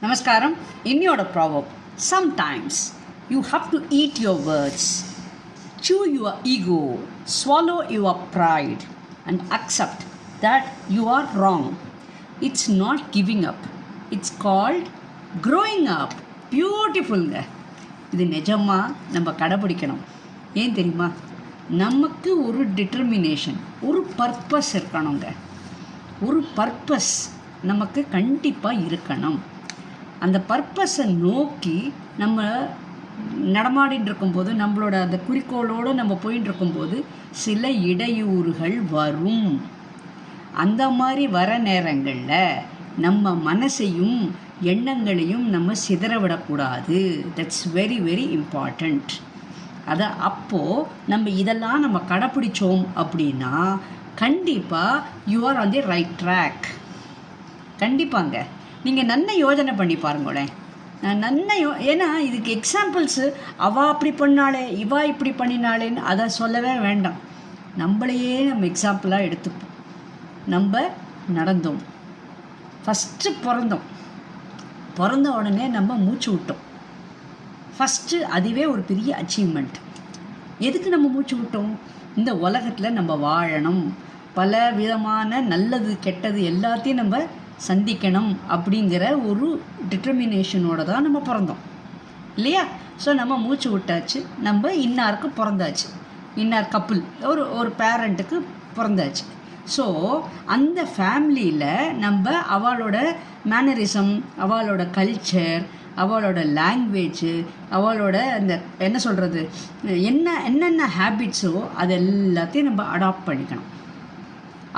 நமஸ்காரம். இன்னியோட proverb sometimes you have to eat your words so your ego swallow your pride and accept that you are wrong it's not giving up it's called growing up பியூட்டிஃபுல்ங்க இது நிஜமாக நம்ம கடைபிடிக்கணும். ஏன் தெரியுமா? நமக்கு ஒரு determination ஒரு பர்பஸ் இருக்கணுங்க. ஒரு பர்பஸ் நமக்கு கண்டிப்பாக இருக்கணும். அந்த பர்பஸை நோக்கி நம்ம நடமாடிட்டு இருக்கும்போது நம்மளோட அந்த குறிக்கோளோடு நம்ம போயிட்டு இருக்கும்போது சில இடையூறுகள் வரும். அந்த மாதிரி வர நேரங்களில் நம்ம மனசையும் எண்ணங்களையும் நம்ம சிதற விடக்கூடாது தட்ஸ் வெரி வெரி இம்பார்ட்டண்ட் அதை அப்போது நம்ம இதெல்லாம் நம்ம கடைப்பிடிச்சோம் அப்படின்னா கண்டிப்பாக you are on the right track கண்டிப்பாங்க. நீங்கள் நல்ல யோஜனை பண்ணி பாருங்களேன். நல்ல யோ ஏன்னா இதுக்கு எக்ஸாம்பிள்ஸு அவா அப்படி பண்ணாளே இவா இப்படி பண்ணினாளேன்னு அதை சொல்லவே வேண்டாம். நம்மளையே நம்ம எக்ஸாம்பிளாக எடுத்துப்போம். நம்ம நடந்தோம். ஃபஸ்ட்டு பிறந்தோம். பிறந்த உடனே நம்ம மூச்சு விட்டோம். ஃபஸ்ட்டு அதுவே ஒரு பெரிய அச்சீவ்மெண்ட் எதுக்கு நம்ம மூச்சு விட்டோம்? இந்த உலகத்தில் நம்ம வாழணும். பல விதமான நல்லது கெட்டது எல்லாத்தையும் நம்ம சந்திக்கணும் அப்படிங்கிற ஒரு டிட்டர்மினேஷனோட தான் நம்ம பிறந்தோம். இல்லையா? ஸோ நம்ம மூச்சு விட்டாச்சு. நம்ம இன்னாருக்கு பிறந்தாச்சு. இன்னார் கப்புள் ஒரு ஒரு பேரண்ட்டுக்கு பிறந்தாச்சு. ஸோ அந்த ஃபேமிலியில் நம்ம அவளோட மேனரிசம் அவளோட கல்ச்சர் அவளோட லாங்குவேஜு அவளோட அந்த என்ன சொல்கிறது என்ன என்னென்ன ஹேபிட்ஸோ அது எல்லாத்தையும் நம்ம அடாப்ட் பண்ணிக்கணும்.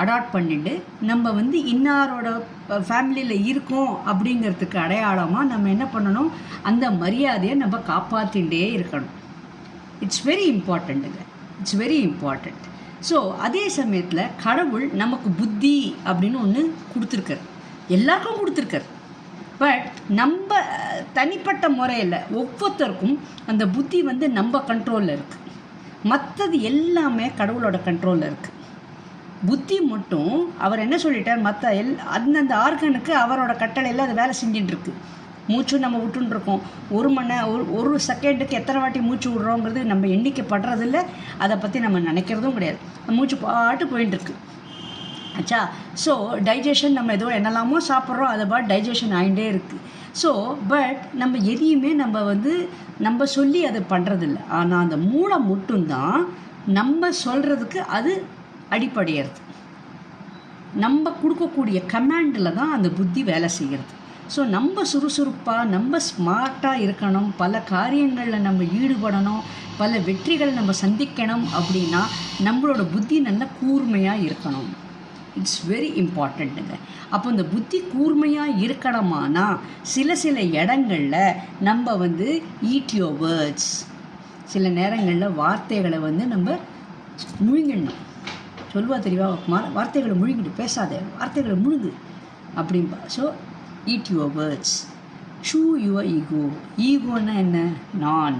அடாப்ட் பண்ணிட்டு நம்ம வந்து இன்னாரோட ஃபேமிலியில் இருக்கோம் அப்படிங்கிறதுக்கு அடையாளமாக நம்ம என்ன பண்ணணும்? அந்த மரியாதையை நம்ம காப்பாற்றிகிட்டே இருக்கணும். இட்ஸ் வெரி இம்பார்ட்டண்ட்டுங்க இட்ஸ் வெரி இம்பார்ட்டண்ட் ஸோ அதே சமயத்தில் கடவுள் நமக்கு புத்தி அப்படின்னு ஒன்று கொடுத்துருக்காரு. எல்லாருக்கும் கொடுத்துருக்காரு. பட் நம்ம தனிப்பட்ட முறையில் ஒவ்வொருத்தருக்கும் அந்த புத்தி வந்து நம்ம கண்ட்ரோலில் இருக்குது மற்றது எல்லாமே கடவுளோட கண்ட்ரோலில் இருக்குது புத்தி மட்டும் அவர் என்ன சொல்லிட்டார்? மற்ற எல் அந்தந்த ஆர்கனுக்கு அவரோட கட்டளையில் அது வேலை செஞ்சுட்டு இருக்கு மூச்சு நம்ம விட்டுருக்கோம் ஒரு மணி ஒரு ஒரு செகண்டுக்கு எத்தனை வாட்டி மூச்சு விடுறோங்கிறது நம்ம எண்ணிக்கைப்படுறதில்ல. அதை பற்றி நம்ம நினைக்கிறதும் கிடையாது. மூச்சு பாட்டு போயிட்டு இருக்கு ஆச்சா ஸோ டைஜஷன் நம்ம ஏதோ என்னெல்லாமோ சாப்பிட்றோம் அதை பாட்டு டைஜஷன் ஆகிட்டே இருக்குது ஸோ பட் நம்ம எதையுமே நம்ம வந்து நம்ம சொல்லி அதை பண்ணுறதில்ல ஆனால் அந்த மூளை மட்டும்தான் நம்ம சொல்கிறதுக்கு அது அடிப்படையிறது. நம்ம கொடுக்கக்கூடிய கமாண்டில் தான் அந்த புத்தி வேலை செய்கிறது. ஸோ நம்ம சுறுசுறுப்பாக நம்ம ஸ்மார்ட்டாக இருக்கணும். பல காரியங்களில் நம்ம ஈடுபடணும். பல வெற்றிகளை நம்ம சந்திக்கணும் அப்படின்னா நம்மளோட புத்தி நல்ல கூர்மையாக இருக்கணும். இட்ஸ் வெரி இம்பார்ட்டண்ட்டுங்க அப்போ இந்த புத்தி கூர்மையாக இருக்கணுமானா சில சில இடங்களில் நம்ம வந்து ஈட் யோர் வேர்ட்ஸ் சில நேரங்களில் வார்த்தைகளை வந்து நம்ம முழுங்கிடணும் சொல்லுவா தெரியவா குமார்? வார்த்தைகளை முழுங்கிட்டு பேசாதே வார்த்தைகளை முழுங்கு அப்படின்பா so eat your words chew your ego ஈகோன்னா என்ன? நான்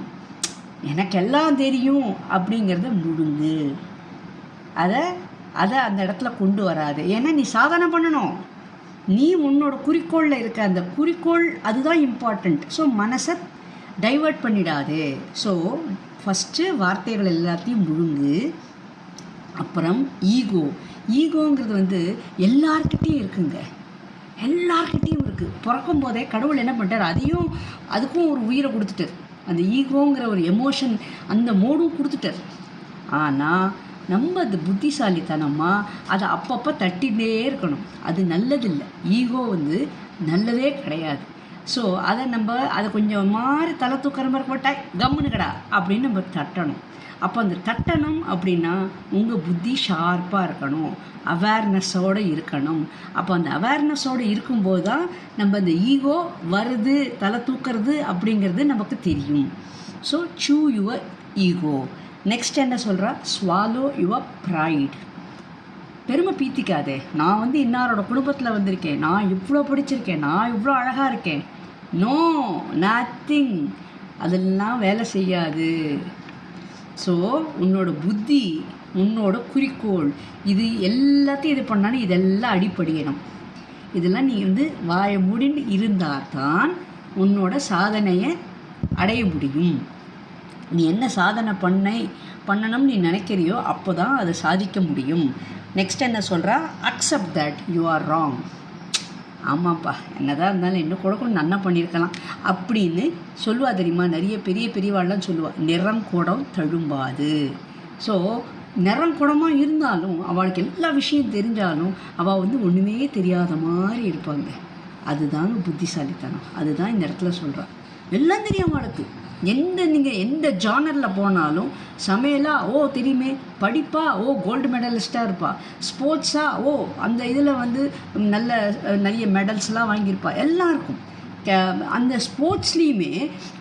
எனக்கெல்லாம் தெரியும் அப்படிங்கிறத முழுங்கு. அதை அதை அந்த இடத்துல கொண்டு வராது. ஏன்னா நீ சாதனை பண்ணணும். நீ உன்னோட குறிக்கோளில் இருக்க அந்த குறிக்கோள் அதுதான் இம்பார்ட்டண்ட் ஸோ மனசை டைவர்ட் பண்ணிடாது. ஸோ ஃபஸ்ட்டு வார்த்தைகள் எல்லாத்தையும் முழுங்கு. அப்புறம் ஈகோ. ஈகோங்கிறது வந்து எல்லார்கிட்டேயும் இருக்குங்க. எல்லார்கிட்டேயும் இருக்குது பிறக்கும் போதே கடவுள் என்ன பண்ணிட்டார் அதையும் அதுக்கும் ஒரு உயிரை கொடுத்துட்டார். அந்த ஈகோங்கிற ஒரு எமோஷன் அந்த மோடும் கொடுத்துட்டார். ஆனால் நம்ம அது புத்திசாலித்தனமாக அதை அப்பப்போ தட்டிகிட்டே இருக்கணும். அது நல்லதில்லை. ஈகோ வந்து நல்லதே கிடையாது. ஸோ அதை நம்ம அதை கொஞ்சம் மாறி தலை தூக்கிற மாதிரி போட்டால் கம்முனுக்கடா அப்படின்னு நம்ம தட்டணும். அப்போ அந்த தட்டணும் அப்படின்னா உங்கள் புத்தி ஷார்ப்பாக இருக்கணும். அவேர்னஸோடு இருக்கணும். அப்போ அந்த அவேர்னஸோடு இருக்கும்போது தான் நம்ம அந்த ஈகோ வருது தலை தூக்கிறது அப்படிங்கிறது நமக்கு தெரியும். ஸோ சூ யுவர் ஈகோ நெக்ஸ்ட் என்ன சொல்கிறா ஸ்வாலோ யுவர் ப்ரைட் பெருமை பீத்திக்காதே. நான் வந்து இன்னாரோட குடும்பத்தில் வந்திருக்கேன். நான் இவ்வளோ பிடிச்சிருக்கேன். நான் இவ்வளோ அழகாக இருக்கேன். நோ நத்திங் அதெல்லாம் வேலை செய்யாது. ஸோ உன்னோட புத்தி உன்னோட குறிக்கோள் இது எல்லாத்தையும் இது பண்ணாலும் இதெல்லாம் அடிப்படையணும். இதெல்லாம் நீ வந்து வாய முடின்னு இருந்தால் தான் உன்னோட சாதனையை அடைய முடியும். நீ என்ன சாதனை பண்ணை பண்ணணும்னு நீ நினைக்கிறியோ அப்போ தான் அதை சாதிக்க முடியும். நெக்ஸ்ட் என்ன சொல்கிறா accept that you are wrong ஆமாப்பா என்னதான் இருந்தாலும் இன்னும் கூட கூட நன்னா பண்ணியிருக்கலாம். அப்படின்னு சொல்லுவா தெரியுமா? நிறைய பெரிய பெரியவாள்லாம் சொல்லுவாள் நிறம் குடம் தழும்பாது. ஸோ நிறம் குடமாக இருந்தாலும் அவளுக்கு எல்லா விஷயம் தெரிஞ்சாலும் அவள் வந்து ஒன்றுமே தெரியாத மாதிரி இருப்பாங்க. அதுதான் புத்திசாலித்தனம். அதுதான் இந்த இடத்துல சொல்கிறான் எல்லாம் தெரியும் அவங்களுக்கு எந்த நீங்கள் எந்த ஜானரில் போனாலும் சமையலா ஓ தெரியுமே. படிப்பா ஓ கோல்டு மெடலிஸ்ட்டாக இருப்பா. ஸ்போர்ட்ஸா ஓ அந்த இதில் வந்து நல்ல நிறைய மெடல்ஸ்லாம் வாங்கியிருப்பா. எல்லாம் இருக்கும். அந்த ஸ்போர்ட்ஸ்லேயுமே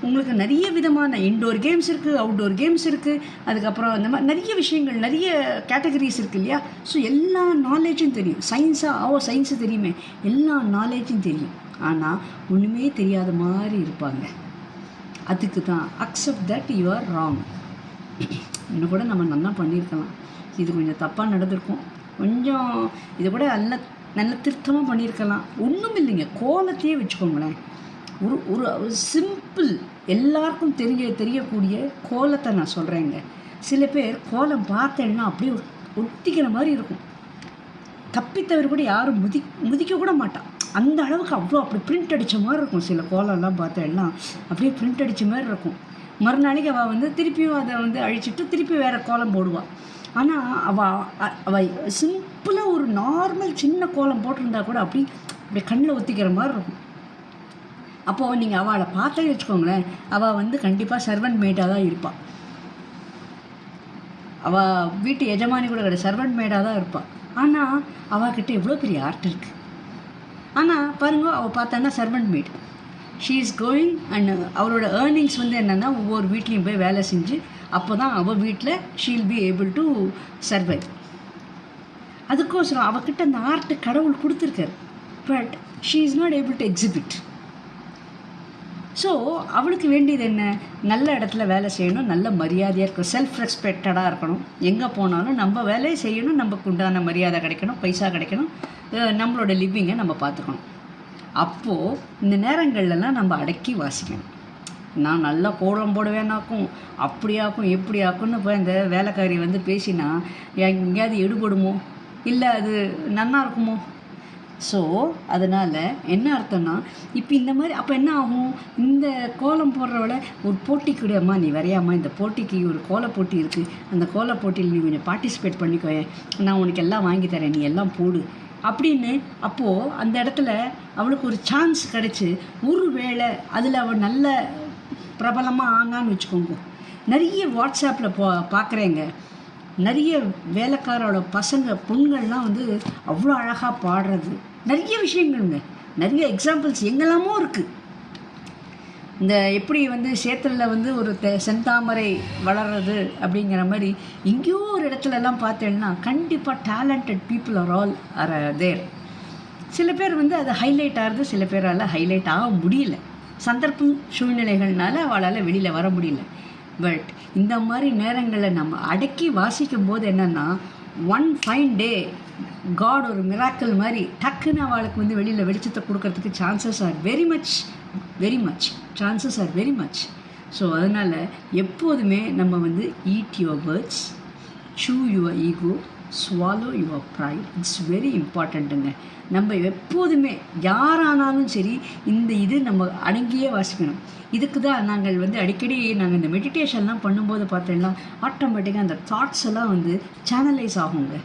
உங்களுக்கு நிறைய விதமான இன்டோர் கேம்ஸ் இருக்குது அவுட்டோர் கேம்ஸ் இருக்குது அதுக்கப்புறம் இந்த மாதிரி நிறைய விஷயங்கள் நிறைய கேட்டகரிஸ் இருக்குது இல்லையா? ஸோ எல்லா நாலேஜும் தெரியும். சயின்ஸாக ஓ சயின்ஸு தெரியுமே. எல்லா நாலேஜும் தெரியும். ஆனால் ஒன்றுமே தெரியாத மாதிரி இருப்பாங்க. அதுக்கு தான் accept that you are wrong இன்னும் கூட நம்ம நல்லா பண்ணியிருக்கலாம். இது கொஞ்சம் தப்பாக நடந்திருக்கும். கொஞ்சம் இதை கூட நல்ல நல்ல திருத்தமாக பண்ணியிருக்கலாம். ஒன்றும் இல்லைங்க. கோலத்தையே வச்சுக்கோங்களேன். ஒரு ஒரு சிம்பிள் எல்லாருக்கும் தெரிய தெரியக்கூடிய கோலத்தை நான் சொல்கிறேங்க சில பேர் கோலம் பார்த்தேன்னா அப்படியே ஒட்டிக்கிற மாதிரி இருக்கும். தப்பித்தவர் கூட யாரும் முதி முதிக்க கூட மாட்டான். அந்த அளவுக்கு அவ்வளோ அப்படி பிரிண்ட் அடித்த மாதிரி இருக்கும். சில கோலம்லாம் பார்த்தேன்னா அப்படியே பிரிண்ட் அடித்த மாதிரி இருக்கும். மறுநாளைக்கு அவள் வந்து திருப்பியும் அதை வந்து அழிச்சிட்டு திருப்பி வேறு கோலம் போடுவாள் ஆனால் அவள் அவள் சிம்பிளாக ஒரு நார்மல் சின்ன கோலம் போட்டிருந்தா கூட அப்படி அப்படியே கண்ணில் ஒத்திக்கிற மாதிரி இருக்கும். அப்போது நீங்கள் அவளை பார்த்தே வச்சுக்கோங்களேன் அவள் வந்து கண்டிப்பாக சர்வன்ட் மேட்டாக தான் இருப்பாள் அவள் வீட்டு எஜமானி கூட கிடையாது சர்வன்ட் மேடாக தான் இருப்பாள் ஆனால் அவகிட்ட எவ்வளோ பெரிய ஆர்ட் இருக்குது ஆனால் பாருங்கள் அவள் பார்த்தான்னா servant maid she is going and அவளோட ஏர்னிங்ஸ் வந்து என்னென்னா ஒவ்வொரு வீட்லேயும் போய் வேலை செஞ்சு அப்போ தான் அவள் வீட்டில் she'll be able to survive அதுக்கோசரம் அவகிட்ட அந்த ஆர்ட் கடவுள் கொடுத்துருக்காரு. But she is not able to exhibit so அவளுக்கு வேண்டியது என்ன? நல்ல இடத்துல வேலை செய்யணும் நல்ல மரியாதையாக இருக்கணும் செல்ஃப் ரெஸ்பெக்டடாக இருக்கணும். எங்கே போனாலும் நம்ம வேலையை செய்யணும் நமக்கு உண்டான மரியாதை கிடைக்கணும் பைசா கிடைக்கணும். நம்மளோட லிவிங்கை நம்ம பார்த்துக்கணும். அப்போது இந்த நேரங்கள்லாம் நம்ம அடக்கி வாசிக்கணும். நான் நல்லா கோலம் போடுவேனாக்கும் அப்படியாக்கும் எப்படியாக்கும்னு இப்போ இந்த வேலைக்காரி வந்து பேசினா எங்கேயாவது எடுபடுமோ? இல்லை அது நன்னா இருக்குமோ? ஸோ அதனால் என்ன அர்த்தம்னா இப்போ இந்த மாதிரி அப்போ என்ன ஆகும்? இந்த கோலம் போடுறவளை ஒரு போட்டிக்கு அம்மா நீ வரையாம்மா இந்த போட்டிக்கு ஒரு கோல போட்டி இருக்குது அந்த கோல போட்டியில் நீ கொஞ்சம் பார்ட்டிசிபேட் பண்ணிக்கோ நான் உனக்கு எல்லாம் வாங்கி தரேன். நீ எல்லாம் போடு. அப்படின்னு அப்போது அந்த இடத்துல அவளுக்கு ஒரு சான்ஸ் கிடச்சி. ஒரு வேளை அதில் அவள் நல்ல பிரபலமாக ஆனான்னு வச்சுக்கோங்க. நிறைய வாட்ஸ்அப்பில் போ பார்க்குறேங்க நிறைய வேலைக்காரோட பசங்க பொண்கள்லாம் வந்து அவ்வளோ அழகாக பாடுறது. நிறைய விஷயங்கள்ங்க. நிறைய எக்ஸாம்பிள்ஸ் எங்கெல்லாமோ இருக்குது இந்த எப்படி வந்து சேத்தலில் வந்து ஒரு தெ செந்தாமரை வளர்றது அப்படிங்கிற மாதிரி எங்கேயோ ஒரு இடத்துல எல்லாம் பார்த்தேன்னா கண்டிப்பாக talented people are all are there சில பேர் வந்து அது ஹைலைட் ஆகுது சில பேரால் ஹைலைட் ஆக முடியல. சந்தர்ப்பம் சூழ்நிலைகள்னால அவளால் வெளியில் வர முடியல. பட் இந்த மாதிரி நேரங்களில் நம்ம அடக்கி வாசிக்கும் போது என்னென்னா ஒன் ஃபைன் டே காட் ஒரு மிராக்கல் மாதிரி டக்குன்னு அவளுக்கு வந்து வெளியில் வெளிச்சத்தை கொடுக்கறதுக்கு chances are very much very much chances are very much so அதனால் எப்போதுமே நம்ம வந்து eat your words chew your ego swallow your pride it's very இம்பார்ட்டண்ட்டுங்க நம்ம எப்போதுமே யாரானாலும் சரி இந்த இது நம்ம அடங்கியே வாசிக்கணும். இதுக்கு தான் நாங்கள் வந்து அடிக்கடி நாங்கள் இந்த மெடிடேஷன்லாம் பண்ணும்போது பார்த்தோம்னா ஆட்டோமேட்டிக்காக அந்த தாட்ஸ் எல்லாம் வந்து சேனலைஸ் ஆகுங்க.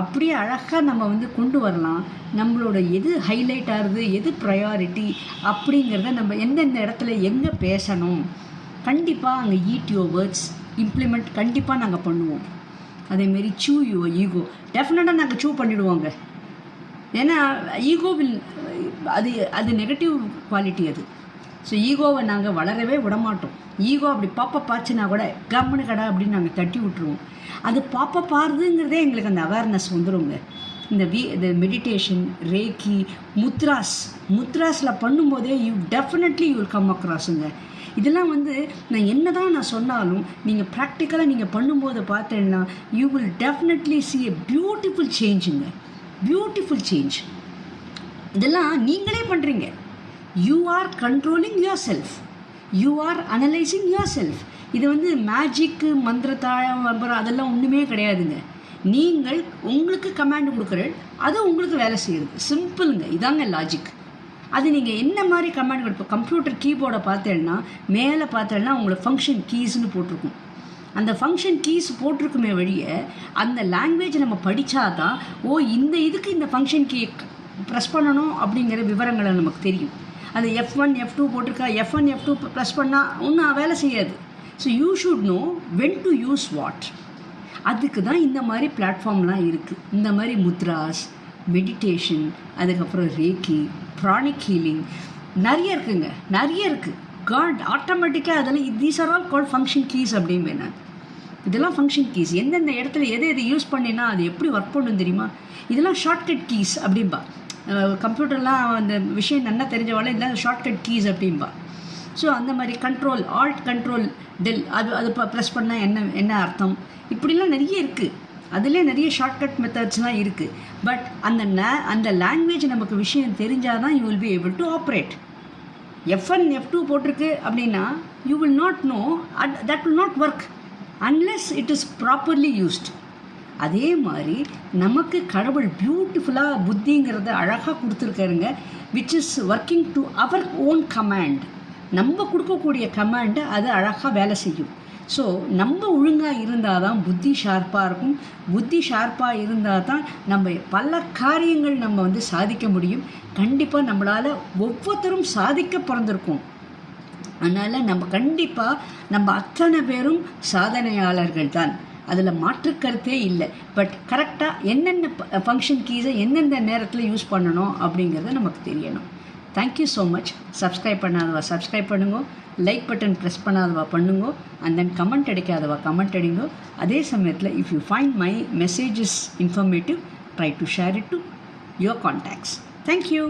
அப்படியே அழகாக நம்ம வந்து கொண்டு வரலாம். நம்மளோட எது ஹைலைட் ஆகுது எது ப்ரையாரிட்டி அப்படிங்கிறத நம்ம எந்தெந்த இடத்துல எங்கே பேசணும்? கண்டிப்பாக அங்கே ஈட் யுவர் வேர்ட்ஸ் இம்ப்ளிமெண்ட் கண்டிப்பாக நாங்கள் பண்ணுவோம். அதேமாரி சூ யுவர் ஈகோ டெஃபினட்டாக நாங்கள் சூ பண்ணிவிடுவோங்க ஏன்னா ஈகோ வில் அது அது நெகட்டிவ் குவாலிட்டி அது. ஸோ ஈகோவை நாங்கள் வளரவே விடமாட்டோம். ஈகோ அப்படி பாப்பா பாச்சுனா கூட கம்முனு கடை அப்படின்னு நாங்கள் தட்டி விட்டுருவோம். அது பாப்பா பாருதுங்கிறதே எங்களுக்கு அந்த அவேர்னஸ் வந்துருங்க. இந்த வி இந்த மெடிடேஷன் ரேக்கி முத்ராஸ் முத்ராஸில் பண்ணும்போதே you definitely you will come அக்ராஸுங்க இதெல்லாம் வந்து நான் என்ன தான் நான் சொன்னாலும் நீங்கள் ப்ராக்டிக்கலாக நீங்கள் பண்ணும்போது பார்த்தேன்னா you will definitely see a beautiful சேஞ்சுங்க beautiful change இதெல்லாம் நீங்களே பண்ணுறீங்க you are controlling yourself you are analysing yourself இது வந்து மேஜிக்கு மந்திரத்தாழம் அப்புறம் அதெல்லாம் ஒன்றுமே கிடையாதுங்க. நீங்கள் உங்களுக்கு கமாண்ட் கொடுக்குற அது உங்களுக்கு வேலை செய்யுது. சிம்பிளுங்க இதாங்க லாஜிக் அது நீங்கள் என்ன மாதிரி கமாண்ட் கொடுப்போம் கம்ப்யூட்டர் கீபோர்டை பார்த்தேன்னா மேலே பார்த்தேன்னா உங்களுக்கு ஃபங்க்ஷன் கீஸ்னு போட்டிருக்கும். அந்த ஃபங்க்ஷன் கீஸ் போட்டிருக்குமே வழிய அந்த லாங்குவேஜ் நம்ம படித்தாதான் ஓ இந்த இதுக்கு இந்த ஃபங்க்ஷன் கீ ப்ரெஸ் பண்ணணும் அப்படிங்கிற விவரங்களை நமக்கு தெரியும். அந்த எஃப் ஒன் எஃப் டூ போட்டிருக்கா F one F two plus பண்ணால் ஒன்றும் வேலை செய்யாது. So you should know when to use what அதுக்கு தான் இந்த மாதிரி பிளாட்ஃபார்ம்லாம் இருக்குது இந்த மாதிரி முத்ராஸ் மெடிடேஷன் அதுக்கப்புறம் ரேக்கி ப்ரானிக் ஹீலிங் நிறைய இருக்குங்க. நிறைய இருக்குது காட் ஆட்டோமேட்டிக்காக அதெல்லாம் these are all call function keys அப்படின்னு நான். இதெல்லாம் ஃபங்க்ஷன் கீஸ் எந்தெந்த இடத்துல எதை எதை யூஸ் பண்ணினா அது எப்படி ஒர்க் பண்ணும் தெரியுமா? இதெல்லாம் ஷார்ட்கட் கீஸ் அப்படின்பா கம்ப்யூட்டர்லாம் அந்த விஷயம் நல்லா தெரிஞ்சவாளே இதெல்லாம் ஷார்ட்கட் கீஸ் அப்படின்பா ஸோ அந்த மாதிரி கண்ட்ரோல் ஆல்ட் கண்ட்ரோல் டெல் அது அது ப்ரெஸ் பண்ணால் என்ன என்ன அர்த்தம்? இப்படிலாம் நிறைய இருக்குது அதிலே நிறைய ஷார்ட்கட் மெத்தட்ஸ்லாம் இருக்குது பட் அந்த ந அந்த லாங்குவேஜ் நமக்கு விஷயம் தெரிஞ்சால் தான் you will be able to operate F one F two போட்டிருக்கு அப்படின்னா you will not know at that will not work unless it is properly used அதே மாதிரி நமக்கு கடவுள் பியூட்டிஃபுல்லாக புத்திங்கிறத அழகாக கொடுத்துருக்காருங்க which is working to our own command நம்ம கொடுக்கக்கூடிய கமாண்டை அது அழகாக வேலை செய்யும். ஸோ நம்ம ஒழுங்காக இருந்தால் தான் புத்தி ஷார்ப்பாக இருக்கும். புத்தி ஷார்ப்பாக இருந்தால் தான் நம்ம பல காரியங்கள் நம்ம வந்து சாதிக்க முடியும். கண்டிப்பாக நம்மளால் ஒவ்வொருத்தரும் சாதிக்க பிறந்திருக்கோம். அதனால் நம்ம கண்டிப்பாக நம்ம அத்தனை பேரும் சாதனையாளர்கள் தான் அதில் மாற்றுக்கருத்தே இல்லை. பட் கரெக்டாக என்னென்ன ஃபங்க்ஷன் கீஸை எந்தெந்த நேரத்தில் யூஸ் பண்ணணும் அப்படிங்கிறத நமக்கு தெரியணும். Thank you so much subscribe பண்ணாதவா subscribe பண்ணுங்க. லைக் பட்டன் ப்ரெஸ் பண்ணாதவா பண்ணுங்க. அண்ட் தென் கமெண்ட் அடிக்காதவா கமெண்ட் அடிங்க. அதே சமயத்தில் if you find my messages informative try to share it to your contacts thank you